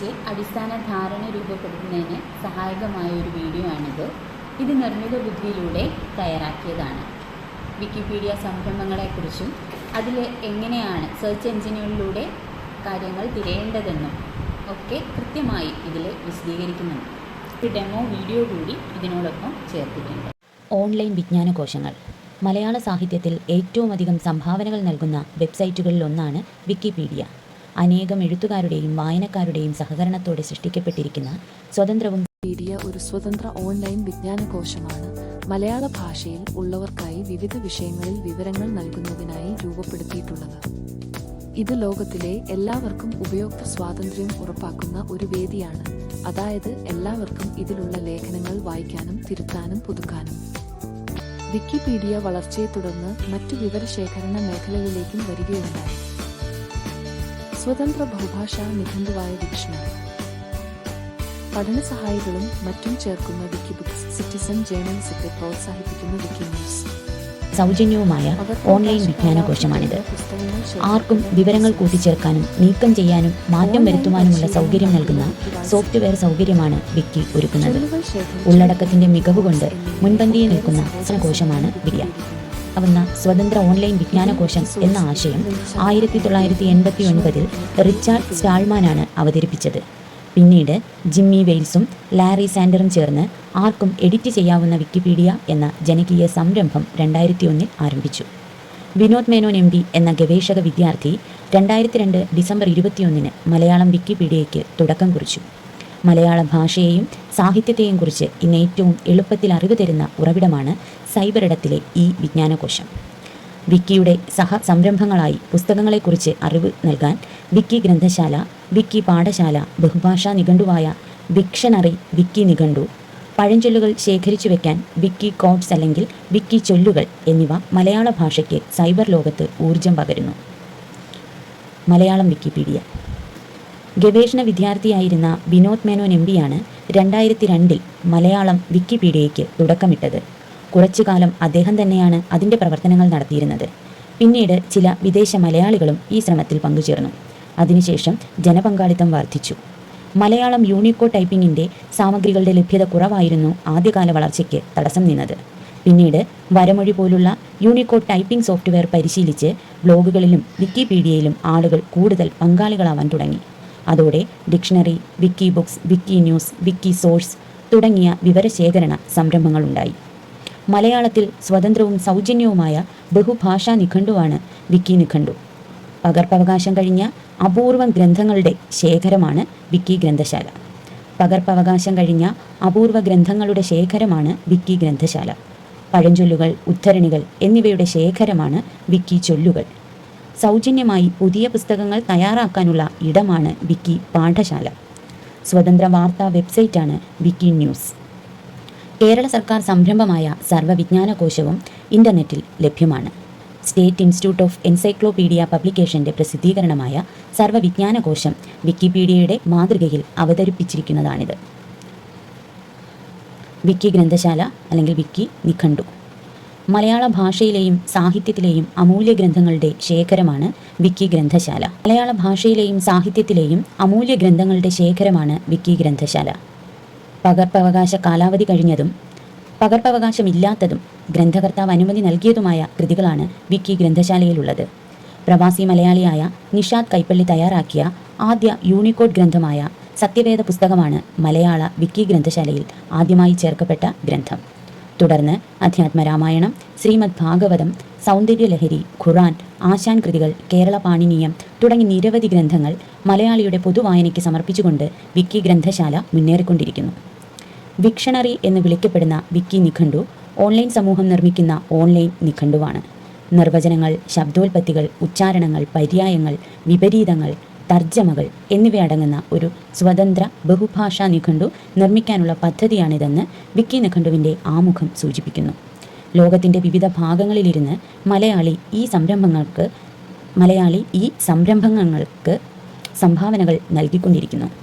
വിക്കിപീഡിയയെക്കുറിച്ച് അടിസ്ഥാന ധാരണ രൂപപ്പെടുത്തുന്നതിന് സഹായകമായ ഒരു വീഡിയോ ആണിത്. ഇത് നിർമ്മിത ബുദ്ധിയിലൂടെ തയ്യാറാക്കിയതാണ്. വിക്കിപീഡിയ സംരംഭങ്ങളെക്കുറിച്ചും അതിൽ എങ്ങനെയാണ് സെർച്ച് എഞ്ചിനുകളിലൂടെ കാര്യങ്ങൾ തിരയേണ്ടതെന്നും ഒക്കെ കൃത്യമായി ഇതിൽ വിശദീകരിക്കുന്നുണ്ട്. ഒരു ഡെമോ വീഡിയോ കൂടി ഇതിനോടൊപ്പം ചേർത്തിട്ടുണ്ട്. ഓൺലൈൻ വിജ്ഞാനകോശങ്ങൾ. മലയാള സാഹിത്യത്തിൽ ഏറ്റവും അധികം സംഭാവനകൾ നൽകുന്ന വെബ്സൈറ്റുകളിലൊന്നാണ് വിക്കിപീഡിയ. അനേകം എഴുത്തുകാരുടെയും വായനക്കാരുടെയും സഹകരണത്തോടെ സൃഷ്ടിക്കപ്പെട്ടിരിക്കുന്ന സ്വതന്ത്രവും വിക്കിപീഡിയ ഒരു സ്വതന്ത്ര ഓൺലൈൻ വിജ്ഞാനകോശമാണ്. മലയാള ഭാഷയിൽ ഉള്ളവർക്കായി വിവിധ വിഷയങ്ങളിൽ വിവരങ്ങൾ നൽകുന്നതിനായി രൂപപ്പെടുത്തിയിട്ടുള്ളത്. ഇത് ലോകത്തിലെ എല്ലാവർക്കും ഉപയോക്തൃ സ്വാതന്ത്ര്യം ഉറപ്പാക്കുന്ന ഒരു വേദിയാണ്. അതായത് എല്ലാവർക്കും ഇതിലുള്ള ലേഖനങ്ങൾ വായിക്കാനും തിരുത്താനും പുതുക്കാനും. വിക്കിപീഡിയ വളർച്ചയെ തുടർന്ന് മറ്റു വിവരശേഖരണ മേഖലകളിലേക്കും വരികയുണ്ടായി. സ്വതന്ത്ര ബഹുഭാഷാ നിഘണ്ടുവായ ഡിക്ഷണറി പഠന സഹായികളും മറ്റും ചേർക്കുന്ന വിക്കിബുക്സ് സിറ്റിസൺ ജേർണലിസത്തെ പ്രോത്സാഹിപ്പിക്കുന്ന വിക്കി ന്യൂസ്. സൗജന്യവുമായ ഓൺലൈൻ വിജ്ഞാനകോശമാണിത്. ആർക്കും വിവരങ്ങൾ കൂട്ടിച്ചേർക്കാനും നീക്കം ചെയ്യാനും മാറ്റം വരുത്തുവാനുമുള്ള സൗകര്യം നൽകുന്ന സോഫ്റ്റ്വെയർ സൗകര്യമാണ് വിക്കി ഒരുക്കുന്നത്. ഉള്ളടക്കത്തിന്റെ മികവ് കൊണ്ട് മുൻപന്തിയിൽ നിൽക്കുന്ന കോശമാണ് വിദ്യ. ആവുന്ന സ്വതന്ത്ര ഓൺലൈൻ വിജ്ഞാനകോശം എന്ന ആശയം ആയിരത്തി തൊള്ളായിരത്തി എൺപത്തി ഒൻപതിൽ റിച്ചാർഡ് സ്റ്റാൾമാനാണ് അവതരിപ്പിച്ചത്. പിന്നീട് ജിമ്മി വെയിൽസും ലാറി സാൻഡറും ചേർന്ന് ആർക്കും എഡിറ്റ് ചെയ്യാവുന്ന വിക്കിപീഡിയ എന്ന ജനകീയ സംരംഭം രണ്ടായിരത്തി ഒന്നിൽ ആരംഭിച്ചു. വിനോദ് മേനോൻ എം എന്ന ഗവേഷക വിദ്യാർത്ഥി രണ്ടായിരത്തി രണ്ട് ഡിസംബർ ഇരുപത്തിയൊന്നിന് മലയാളം വിക്കിപീഡിയയ്ക്ക് തുടക്കം കുറിച്ചു. മലയാള ഭാഷയെയും സാഹിത്യത്തെയും കുറിച്ച് ഇന്ന് ഏറ്റവും എളുപ്പത്തിൽ അറിവ് തരുന്ന ഉറവിടമാണ് സൈബറിടത്തിലെ ഈ വിജ്ഞാനകോശം. വിക്കിയുടെ സഹ സംരംഭങ്ങളായി പുസ്തകങ്ങളെക്കുറിച്ച് അറിവ് നൽകാൻ വിക്കി ഗ്രന്ഥശാല വിക്കി പാഠശാല ബഹുഭാഷാ നിഘണ്ടുവായ വിക്ഷണറി വിക്കി നിഘണ്ടു പഴഞ്ചൊല്ലുകൾ ശേഖരിച്ചു വെക്കാൻ വിക്കി കോഡ്സ് അല്ലെങ്കിൽ വിക്കി ചൊല്ലുകൾ എന്നിവ മലയാള ഭാഷയ്ക്ക് സൈബർ ലോകത്ത് ഊർജം പകരുന്നു. മലയാളം വിക്കിപീഡിയ. ഗവേഷണ വിദ്യാർത്ഥിയായിരുന്ന വിനോദ് മേനോൻ എം പിയാണ് രണ്ടായിരത്തി രണ്ടിൽ മലയാളം വിക്കിപീഡിയയ്ക്ക് തുടക്കമിട്ടത്. കുറച്ചു കാലം അദ്ദേഹം തന്നെയാണ് അതിന്റെ പ്രവർത്തനങ്ങൾ നടത്തിയിരുന്നത്. പിന്നീട് ചില വിദേശ മലയാളികളും ഈ ശ്രമത്തിൽ പങ്കുചേർന്നു. അതിനുശേഷം ജനപങ്കാളിത്തം വർദ്ധിച്ചു. മലയാളം യൂണിക്കോ ടൈപ്പിംഗിന്റെ സാമഗ്രികളുടെ ലഭ്യത കുറവായിരുന്നു ആദ്യകാല വളർച്ചയ്ക്ക് തടസ്സം നിന്നത്. പിന്നീട് വരമൊഴി പോലുള്ള യൂണിക്കോ ടൈപ്പിംഗ് സോഫ്റ്റ്വെയർ പരിശീലിച്ച് ബ്ലോഗുകളിലും വിക്കിപീഡിയയിലും ആളുകൾ കൂടുതൽ പങ്കാളികളാവാൻ തുടങ്ങി. അതോടെ dictionary Wikibooks Wikinews Wikisource തുടങ്ങിയ വിവരശേഖരണ സംരംഭങ്ങളുണ്ടായി. മലയാളത്തിൽ സ്വതന്ത്രവും സൗജന്യവുമായ ബഹുഭാഷാ നിഘണ്ടുവാണ് വിക്കി നിഘണ്ടു. പകർപ്പവകാശം കഴിഞ്ഞ അപൂർവം ഗ്രന്ഥങ്ങളുടെ ശേഖരമാണ് വിക്കി ഗ്രന്ഥശാല. പകർപ്പവകാശം കഴിഞ്ഞ അപൂർവ ഗ്രന്ഥങ്ങളുടെ ശേഖരമാണ് വിക്കി ഗ്രന്ഥശാല. പഴഞ്ചൊല്ലുകൾ ഉദ്ധരണികൾ എന്നിവയുടെ ശേഖരമാണ് വിക്കി ചൊല്ലുകൾ. സൗജന്യമായി പുതിയ പുസ്തകങ്ങൾ തയ്യാറാക്കാനുള്ള ഇടമാണ് വിക്കി പാഠശാല. സ്വതന്ത്ര വാർത്താ വെബ്സൈറ്റാണ് വിക്കി ന്യൂസ്. കേരള സർക്കാർ സംരംഭമായ സർവവിജ്ഞാനകോശവും ഇന്റർനെറ്റിൽ ലഭ്യമാണ്. സ്റ്റേറ്റ് ഇൻസ്റ്റിറ്റ്യൂട്ട് ഓഫ് എൻസൈക്ലോപീഡിയ പബ്ലിക്കേഷന്റെ പ്രസിദ്ധീകരണമായ സർവവിജ്ഞാനകോശം വിക്കിപീഡിയയുടെ മാതൃകയിൽ അവതരിപ്പിച്ചിരിക്കുന്നതാണിത്. വിക്കി ഗ്രന്ഥശാല അല്ലെങ്കിൽ വിക്കി നിഖണ്ഡു മലയാള ഭാഷയിലെയും സാഹിത്യത്തിലെയും അമൂല്യ ഗ്രന്ഥങ്ങളുടെ ശേഖരമാണ് വിക്കി ഗ്രന്ഥശാല. മലയാള ഭാഷയിലെയും സാഹിത്യത്തിലെയും അമൂല്യ ഗ്രന്ഥങ്ങളുടെ ശേഖരമാണ് വിക്കി ഗ്രന്ഥശാല. പകർപ്പവകാശ കാലാവധി കഴിഞ്ഞതും പകർപ്പവകാശമില്ലാത്തതും ഗ്രന്ഥകർത്താവ് അനുമതി നൽകിയതുമായ കൃതികളാണ് വിക്കി ഗ്രന്ഥശാലയിലുള്ളത്. പ്രവാസി മലയാളിയായ നിഷാദ് കൈപ്പള്ളി തയ്യാറാക്കിയ ആദ്യ യൂണിക്കോഡ് ഗ്രന്ഥമായ സത്യവേദ പുസ്തകമാണ് മലയാള വിക്കി ഗ്രന്ഥശാലയിൽ ആദ്യമായി ചേർക്കപ്പെട്ട ഗ്രന്ഥം. തുടർന്ന് അധ്യാത്മരാമായണം ശ്രീമദ് ഭാഗവതം സൗന്ദര്യലഹരി ഖുറാൻ ആശാൻ കൃതികൾ കേരള പാണിനീയം തുടങ്ങി നിരവധി ഗ്രന്ഥങ്ങൾ മലയാളിയുടെ പൊതുവായനയ്ക്ക് സമർപ്പിച്ചുകൊണ്ട് വിക്കി ഗ്രന്ഥശാല മുന്നേറിക്കൊണ്ടിരിക്കുന്നു. വിക്ഷണറി എന്ന് വിളിക്കപ്പെടുന്ന വിക്കി നിഖണ്ഡു ഓൺലൈൻ സമൂഹം നിർമ്മിക്കുന്ന ഓൺലൈൻ നിഖണ്ഡുവാണ് നിർവചനങ്ങൾ ശബ്ദോൽപത്തികൾ ഉച്ചാരണങ്ങൾ പര്യായങ്ങൾ വിപരീതങ്ങൾ തർജമകൾ എന്നിവയടങ്ങുന്ന ഒരു സ്വതന്ത്ര ബഹുഭാഷാ നിഖണ്ഡു നിർമ്മിക്കാനുള്ള പദ്ധതിയാണിതെന്ന് വിക്കി നിഘണ്ടുവിന്റെ ആമുഖം സൂചിപ്പിക്കുന്നു. ലോകത്തിന്റെ വിവിധ ഭാഗങ്ങളിലിരുന്ന് മലയാളി ഈ സംരംഭങ്ങൾക്ക് മലയാളി ഈ സംരംഭങ്ങൾക്ക് സംഭാവനകൾ നൽകിക്കൊണ്ടിരിക്കുന്നു.